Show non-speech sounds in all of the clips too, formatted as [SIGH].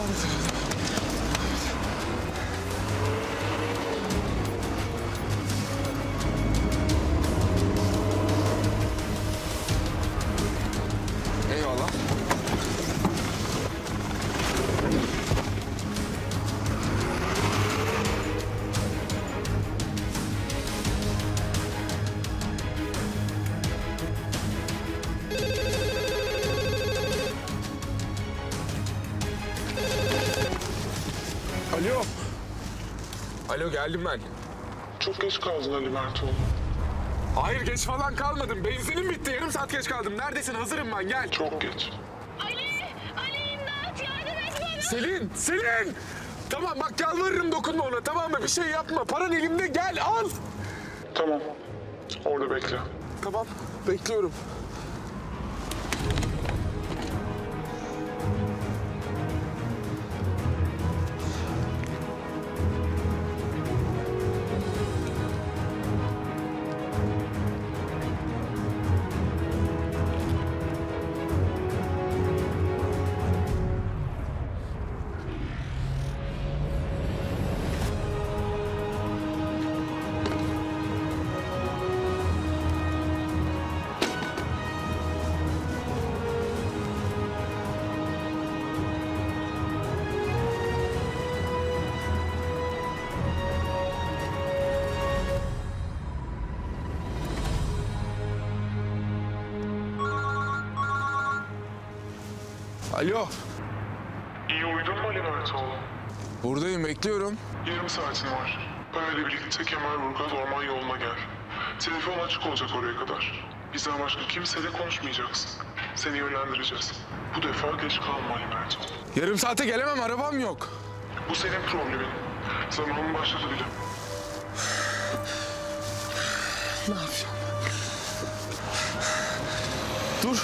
Devam Alo geldim ben. Çok geç kaldın Ali Mertoğlu. Hayır geç falan kalmadım. Benzinim bitti. Yarım saat geç kaldım. Neredesin? Hazırım ben. Gel. Çok geç. Ali! Ali imdat yardım et bana! Selin! Selin! Tamam bak yalvarırım dokunma ona tamam mı? Bir şey yapma. Paran elimde gel al. Tamam. Orada bekle. Tamam bekliyorum. Alo. İyi uyudun mu Ali Mertoğlu? Buradayım bekliyorum. Yarım saatin var. Öyle birlikte Kemerburgaz orman yoluna gel. Telefon açık olacak oraya kadar. Bizden başka kimseyle konuşmayacaksın. Seni yönlendireceğiz. Bu defa geç kalma Ali Mertoğlu. Yarım saate gelemem arabam yok. Bu senin problemin. Zamanın başladı bile. [SIGHS] Ne yapacağım? Dur.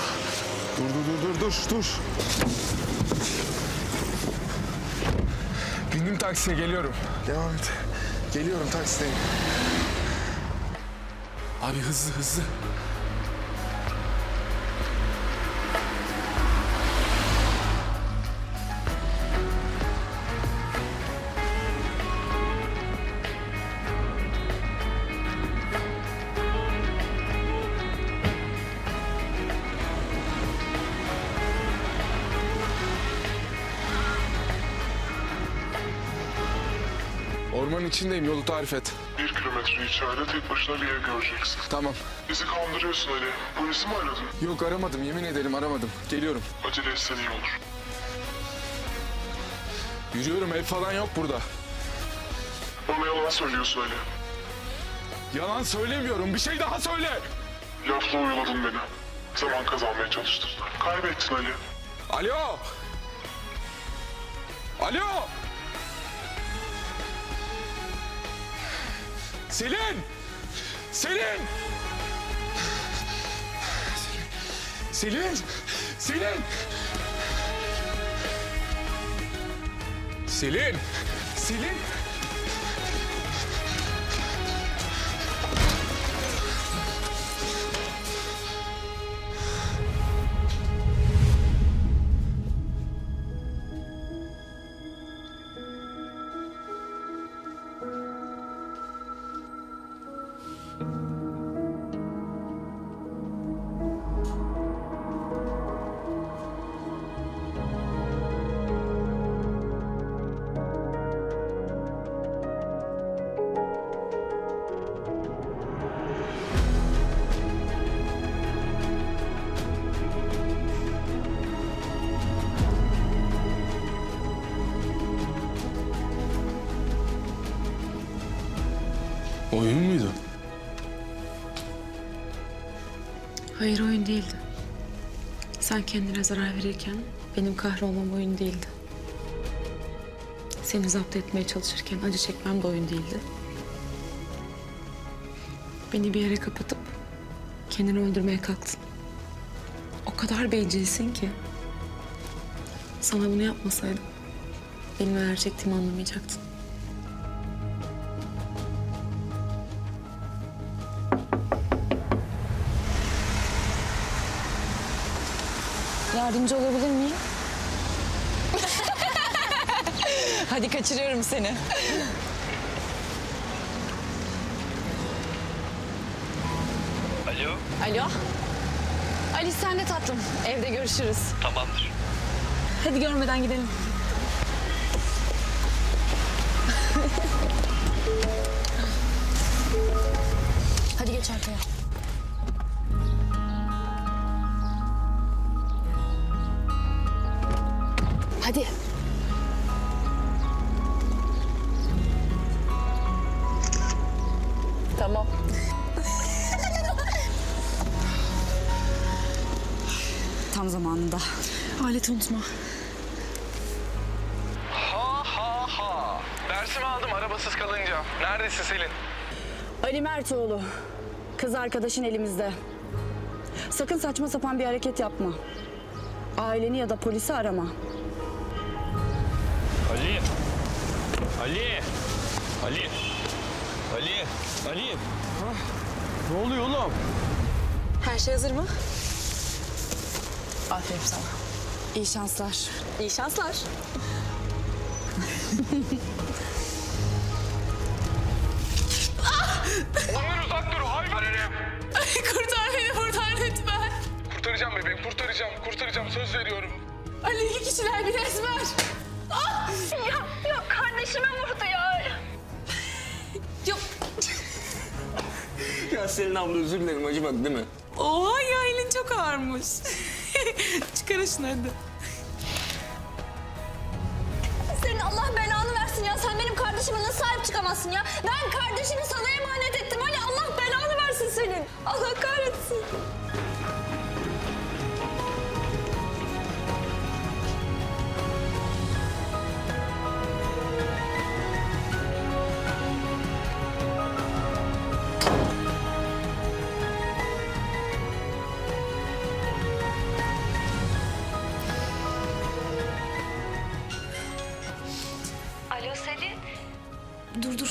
Dur dur dur. Bindim taksiye geliyorum. Devam et. Geliyorum taksideyim. Abi hızlı hızlı. Ormanın içindeyim yolu tarif et. Bir kilometre içeride tek başına bir ev göreceksin. Tamam. Bizi kandırıyorsun Ali. Polisi mi aradın? Yok aramadım yemin ederim aramadım. Geliyorum. Acele etsen iyi olur. Yürüyorum ev falan yok burada. Bana yalan söylüyorsun Ali. Yalan söylemiyorum bir şey daha söyle. Lafla oyaladın beni. Zaman kazanmaya çalıştın. Kaybettin Ali. Alo. Alo. Selin. Selin. Selin. Selin. Selin. Selin. Oyun muydu? Hayır oyun değildi. Sen kendine zarar verirken benim kahrolmam oyun değildi. Seni zapt etmeye çalışırken acı çekmem de oyun değildi. Beni bir yere kapatıp kendini öldürmeye kalktın. O kadar bencilsin ki. Sana bunu yapmasaydım benim neler çektiğimi anlamayacaktın. Yardımcı olabilir miyim? [LAUGHS] Hadi kaçırıyorum seni. Alo, Alo. Ali sen de tatlım. Evde görüşürüz. tamamdır. Hadi görmeden gidelim. Hadi geç arkaya. Tam zamanında. Aleti unutma. Ha ha ha. Dersimi aldım arabasız kalınca. Neredesin Selin? Ali Mertoğlu. Kız arkadaşın elimizde. Sakın saçma sapan bir hareket yapma. Aileni ya da polisi arama. Ali. Ali. Ali. Ali. Ali. Ne oluyor oğlum? Her şey hazır mı? Aferin sana. İyi şanslar. İyi şanslar. Ondan uzak dur hayvan herif. Kurtar beni buradan lütfen. Kurtaracağım bebeğim kurtaracağım. Kurtaracağım söz veriyorum. Ali iki kişiler bir esmer. Ya, ya kardeşime vurdu ya. Yok. Ya Selin abla özür dilerim acımadı değil mi? Oha ya elin çok ağırmış. [LAUGHS] Çıkar şunu hadi. Senin Allah belanı versin ya. Sen benim kardeşime nasıl sahip çıkamazsın ya? Ben kardeşimi sana emanet ettim. Ali Allah belanı versin senin. Allah kahretsin.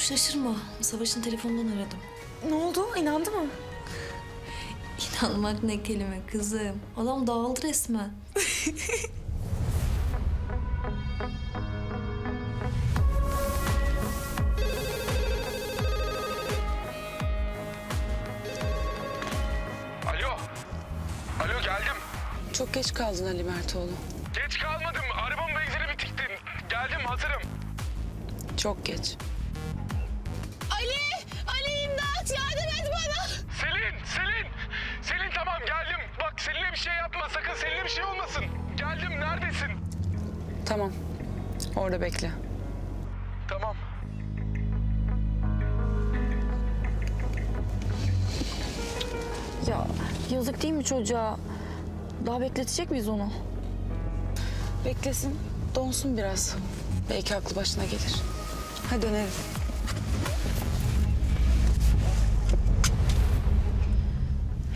Şaşırma. Savaş'ın telefonundan aradım. Ne oldu? İnandı mı? İnanmak ne kelime kızım. Adam dağıldı resmen. Alo. Alo geldim. Çok geç kaldın Ali Mertoğlu. Geç kalmadım. Arabamın benzini bitikti. Geldim hazırım. Çok geç. İmdat! Yardım et bana! Selin, Selin. Selin tamam geldim. Bak Selin'e bir şey yapma sakın. Selin'e bir şey olmasın. Geldim neredesin? Tamam. Orada bekle. Tamam. Ya yazık değil mi çocuğa? Daha bekletecek miyiz onu? Beklesin. Donsun biraz. Belki aklı başına gelir. Hadi dönelim.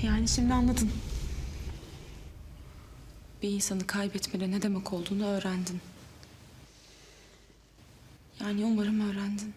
Yani şimdi anladın. Bir insanı kaybetmenin ne demek olduğunu öğrendin. Yani umarım öğrendin.